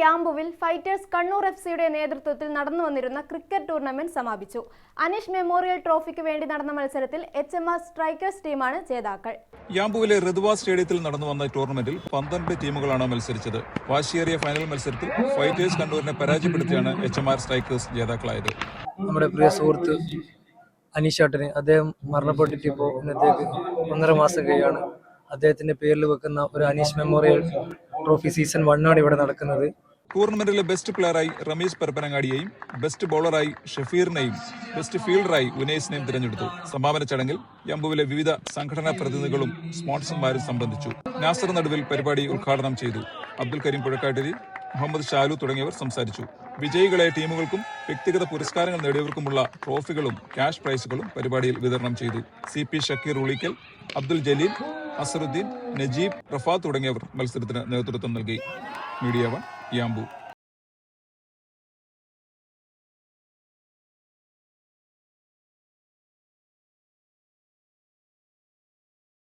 യാംബുവിൽ fighters Kannur F സിയുടെ നേതൃത്വത്തിൽ നടന്നു വന്നിരുന്ന ക്രിക്കറ്റ് ടൂർണമെന്റ് സമാപിച്ചു. അനീഷ് മെമ്മോറിയൽ ട്രോഫിക്ക് വേണ്ടി നടന്ന മത്സരത്തിൽ എച്ച് എം ആർ സ്ട്രൈക്കേഴ്സ് ടീമാണ് ജേതാക്കൾ. യാമ്പുവിലെ ഋതുവ സ്റ്റേഡിയത്തിൽ നടന്നു വന്ന ടൂർണമെന്റിൽ പന്ത്രണ്ട് ടീമുകളാണ് മത്സരിച്ചത്. വാശിയേറിയ ഫൈനൽ മത്സരത്തിൽ ഫൈറ്റേഴ്സ് കണ്ണൂരിനെ പരാജയപ്പെടുത്തിയാണ് എച്ച് എം ആർ സ്ട്രൈക്കേഴ്സ് ജേതാക്കളായത്. നമ്മുടെ പ്രിയ സുഹൃത്ത് അനീഷാട്ടന് അദ്ദേഹം മരണപ്പെട്ടിട്ട് ഇപ്പോൾ ഇന്നത്തേക്ക് ഒന്നര മാസം കഴിയാണ് അദ്ദേഹത്തിന്റെ പേരിൽ വെക്കുന്ന ഒരു അനീഷ് മെമ്മോറിയൽ ട്രോഫി സീസൺ വണ്ണാണ് ഇവിടെ നടക്കുന്നത്. ടൂർണമെന്റിലെ ബെസ്റ്റ് പ്ലെയറായി രമേശ് പരപ്പനങ്ങാടിയെയും ബെസ്റ്റ് ബോളറായി ഷഫീറിനെയും ബെസ്റ്റ് ഫീൽഡറായി ഉനൈസിനെയും തിരഞ്ഞെടുത്തു. സമാപന ചടങ്ങിൽ യമ്പുവിലെ വിവിധ സംഘടനാ പ്രതിനിധികളും സ്പോൺസർമാരും സംബന്ധിച്ചു. നാസർ നടുവിൽ പരിപാടി ഉദ്ഘാടനം ചെയ്തു. അബ്ദുൽ കരീം പുഴക്കാട്ടിരി മുഹമ്മദ് ഷാലു തുടങ്ങിയവർ സംസാരിച്ചു. വിജയികളെ ടീമുകൾക്കും വ്യക്തിഗത പുരസ്കാരങ്ങൾ നേടിയവർക്കുമുള്ള ട്രോഫികളും ക്യാഷ് പ്രൈസുകളും പരിപാടിയിൽ വിതരണം ചെയ്തു. സി പി ഷക്കീർ ഉളിക്കൽ അബ്ദുൽ ജലീൽ അസറുദ്ദീൻ നജീബ് റഫാത്ത് തുടങ്ങിയവർ മത്സരത്തിന് നേതൃത്വം നൽകി. Media one. Iambu.